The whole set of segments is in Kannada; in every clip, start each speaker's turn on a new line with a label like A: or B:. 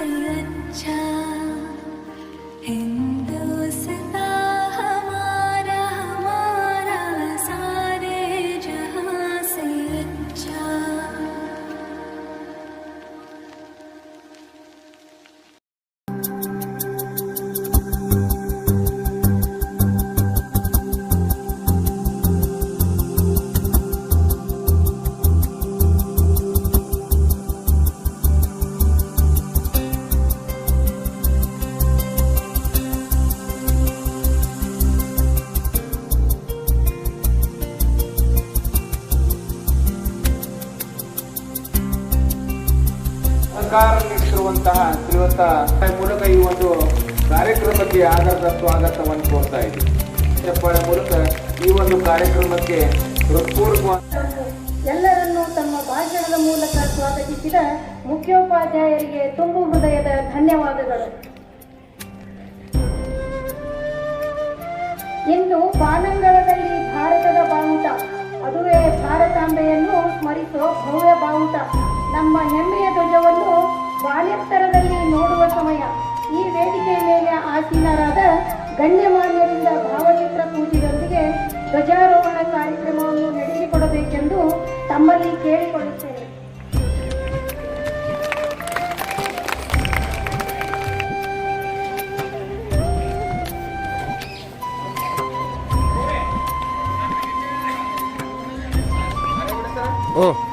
A: เสือนชา
B: ಸರ್ಕಾರ ನೀಡುತ್ತಿರುವಂತಹ ಶ್ರೀವಂತ ಮೂಲಕ ಈ ಒಂದು ಕಾರ್ಯಕ್ರಮಕ್ಕೆ ಆಧಾರದ ಸ್ವಾಗತವನ್ನು ಕೋರ್ತಾ ಇದೆ ಮೂಲಕ ಈ ಒಂದು ಕಾರ್ಯಕ್ರಮಕ್ಕೆ
C: ಎಲ್ಲರನ್ನೂ ತಮ್ಮ ಭಾಷಣದ ಮೂಲಕ ಸ್ವಾಗತಿಸಿದ ಮುಖ್ಯೋಪಾಧ್ಯಾಯರಿಗೆ ತುಂಬು ಹೃದಯದ ಧನ್ಯವಾದಗಳು. ಇಂದು ಬಾನಂಗಳದಲ್ಲಿ ಭಾರತದ ಬಾವುಟ. ಅದುವೇ ಭಾರತಾಂಬೆಯನ್ನು ಸ್ಮರಿಸೋ ಭವ್ಯ ಬಾವುಟ. ನಮ್ಮ ಹೆಮ್ಮೆಯ ಧ್ವಜವನ್ನು ಬಾಲ್ಯತ್ತರದಲ್ಲಿ ನೋಡುವ ಸಮಯ. ಈ ವೇದಿಕೆ ಮೇಲೆ ಆಸೀನರಾದ ಗಣ್ಯಮಾನ್ಯರಿಂದ ಭಾವಚಿತ್ರ ಪೂಜೆಯೊಂದಿಗೆ ಧ್ವಜಾರೋಹಣ ಕಾರ್ಯಕ್ರಮವನ್ನು ನಡೆಸಿಕೊಡಬೇಕೆಂದು ತಮ್ಮಲ್ಲಿ ಕೇಳಿಕೊಳ್ಳುತ್ತೇನೆ.
B: 嗯。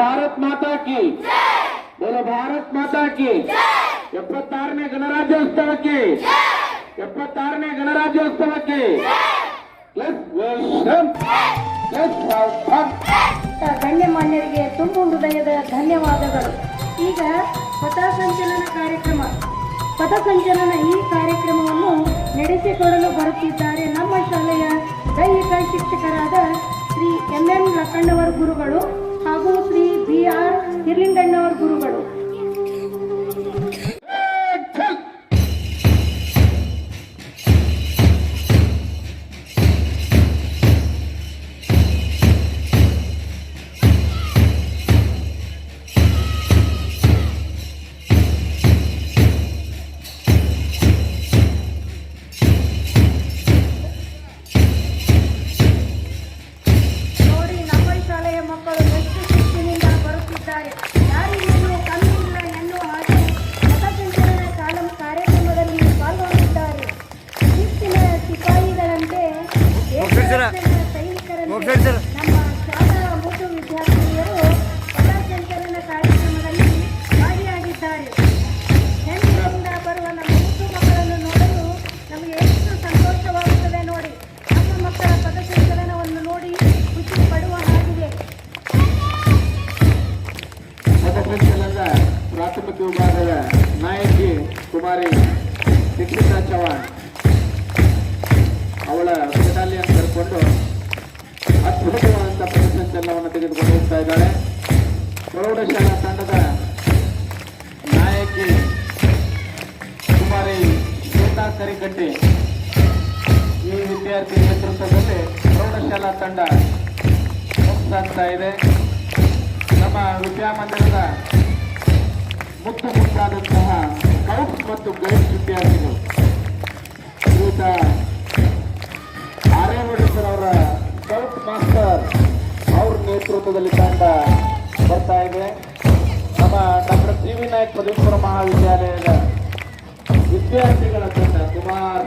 B: ಭಾರತ್ ಮಾತಾ ಕಿ ಬೋಲೋ ಭಾರತ್ ಮಾತಾ ಕಿ ಎಪ್ಪತ್ತಾರನೇ ಗಣರಾಜ್ಯೋತ್ಸವಕ್ಕೆ ಎಪ್ಪತ್ತಾರನೇ ಗಣರಾಜ್ಯೋತ್ಸವಕ್ಕೆ
C: ಗಣ್ಯಮಾನ್ಯರಿಗೆ ತುಂಬ ಹೃದಯದ ಧನ್ಯವಾದಗಳು. ಈಗ ಪಥಸಂಚಲನ ಕಾರ್ಯಕ್ರಮ. ಪಥಸಂಚಲನ ಈ ಕಾರ್ಯಕ್ರಮವನ್ನು ನಡೆಸಿಕೊಡಲು ಬರುತ್ತಿದ್ದಾರೆ ನಮ್ಮ ಶಾಲೆಯ ದೈಹಿಕ ಶಿಕ್ಷಕರಾದ ಶ್ರೀ ಎಂ ಎಂ ಲಕ್ಕಣ್ಣವರ ಗುರುಗಳು. ಹಾಗೂ ಶ್ರೀ ಬಿ ಆರ್ ಹಿರ್ಲಿಂಗಣ್ಣವರ ಗುರುಗಳು.
B: ಕುಮಾರಿ ದೀಕ್ಷಿತಾ ಚವಾಣ್ ಅವಳ ಪೆಟಾಲಿಯನ್ನು ಕರ್ಕೊಂಡು ಅದ್ಭುತವಾದಂಥ ಪಥಸಂಚಲನವನ್ನು ತೆಗೆದುಕೊಂಡು ಹೋಗ್ತಾ ಇದ್ದಾಳೆ. ಪ್ರೌಢಶಾಲಾ ತಂಡದ ನಾಯಕಿ ಕುಮಾರಿ ಶ್ವೇತಾ ಕರಿಕಟ್ಟಿ. ಈ ವಿದ್ಯಾರ್ಥಿ ನೇತೃತ್ವದಲ್ಲಿ ಪ್ರೌಢಶಾಲಾ ತಂಡ ಮುಕ್ತಾಗ್ತಾ ಇದೆ. ನಮ್ಮ ವಿದ್ಯಾಮಂದಿರದ ಮುಖ್ಯ ಮುತ್ತಾದಂತಹ ಸ್ಕೌಟ್ಸ್ ಮತ್ತು ಗೈಡ್ ವಿದ್ಯಾರ್ಥಿಗಳು ಶ್ರೀಯುತ ಆರ್ಯಮಡಿ ಸರ್ ಅವರ ಸ್ಕೌಟ್ ಮಾಸ್ಟರ್ ಅವ್ರ ನೇತೃತ್ವದಲ್ಲಿ ತಂಡ ಬರ್ತಾ ಇದೆ. ನಮ್ಮ doctor C V Nayak Padeshwara ಮಹಾವಿದ್ಯಾಲಯದ ವಿದ್ಯಾರ್ಥಿಗಳ ತಂಡ ಕುಮಾರ್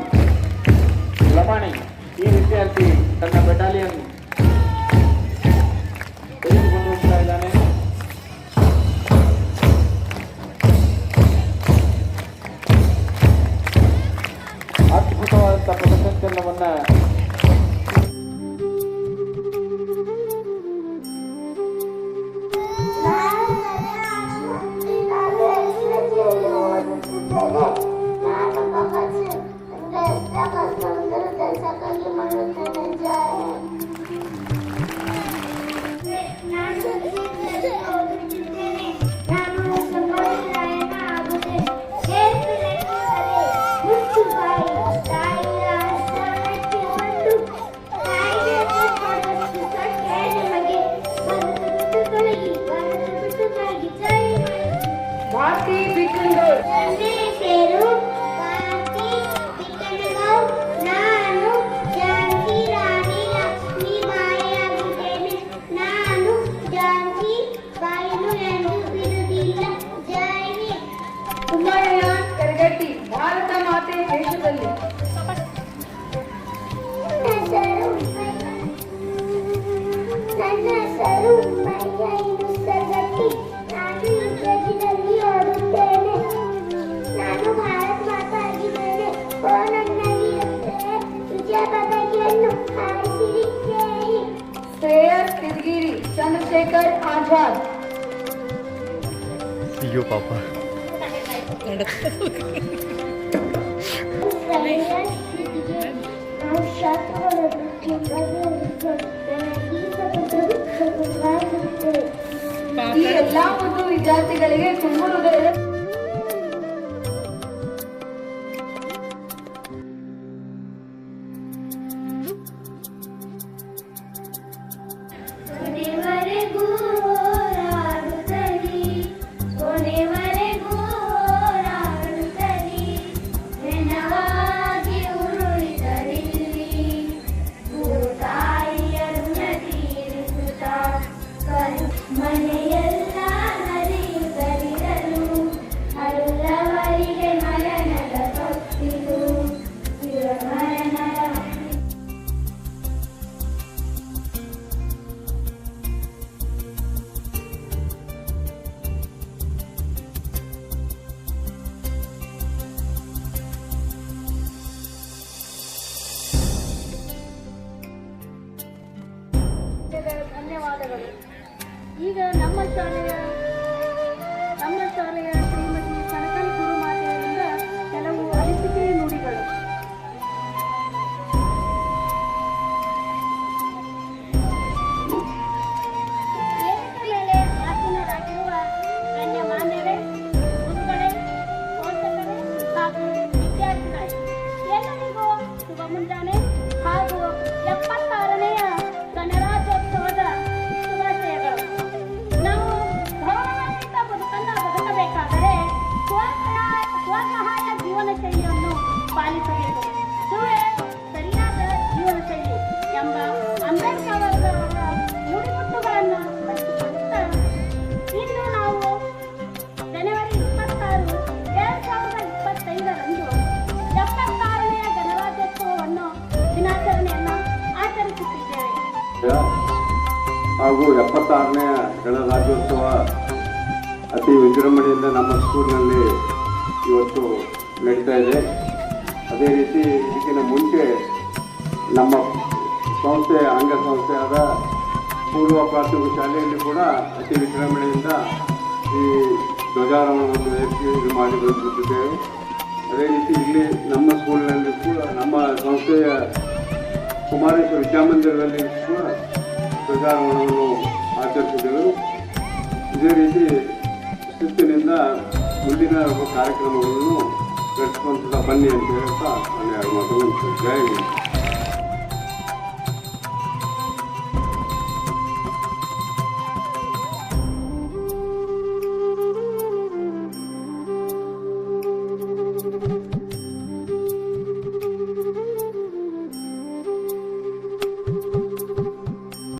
B: ಲಮಾಣಿ ಈ ವಿದ್ಯಾರ್ಥಿ ತನ್ನ ಬೆಟಾಲಿಯನ್
C: ಭಾರತಿ
D: ಅಯ್ಯೋ ಪಾಪ
E: ನಾವು ಶಾಸ್ತ್ರಗಳನ್ನು ಬಗೆಹರಿಸುತ್ತೇವೆ. ಈ
C: ಎಲ್ಲಾ ಒಂದು ವಿದ್ಯಾರ್ಥಿಗಳಿಗೆ ತುಂಬ ಧನ್ಯವಾದಗಳು. ಈಗ ನಮ್ಮ ಶಾಲೆಯ ನಮ್ಮ ಶಾಲೆಯ
E: ಹಾಗೂ
F: ಎಪ್ಪತ್ತಾರನೇ ಗಣರಾಜ್ಯೋತ್ಸವ ಅತಿ ವಿಜೃಂಭಣೆಯಿಂದ ನಮ್ಮ ಸ್ಕೂಲ್ನಲ್ಲಿ ಇವತ್ತು ನಡೀತಾ ಇದೆ. ಅದೇ ರೀತಿ ಇದಕ್ಕಿಂತ ಮುಂಚೆ ನಮ್ಮ ಸಂಸ್ಥೆ, ಅಂಗಸಂಸ್ಥೆಯಾದ ಪೂರ್ವ ಪ್ರಾಥಮಿಕ ಶಾಲೆಯಲ್ಲಿ ಕೂಡ ಅತಿ ವಿಜೃಂಭಣೆಯಿಂದ ಈ ಧ್ವಜಾರೋಹಣವನ್ನು ಇದು ಮಾಡಿ ಬಂದಿದ್ದೇವೆ ಅದೇ ರೀತಿ ಇಲ್ಲಿ ನಮ್ಮ ಸ್ಕೂಲ್ನಲ್ಲಿ ಕೂಡ ನಮ್ಮ ಸಂಸ್ಥೆಯ ಕುಮಾರೇಶ್ವರ ವಿದ್ಯಾಮಂದಿರದಲ್ಲಿ ಕೂಡ ಧ್ವಜಾರೋಹಣವನ್ನು ಆಚರಿಸಿದ್ದೆವು ಇದೇ ರೀತಿ ಶಿಸ್ತಿನಿಂದ ಮುಂದಿನ ಕಾರ್ಯಕ್ರಮಗಳನ್ನು ನಡೆಸುವಂಥದ್ದು ಬನ್ನಿ ಅಂತ ಹೇಳ್ತಾ ನಾನು ಎರಡು ಮಾತುಗಳು ಜೈ ಹಿಂದ್.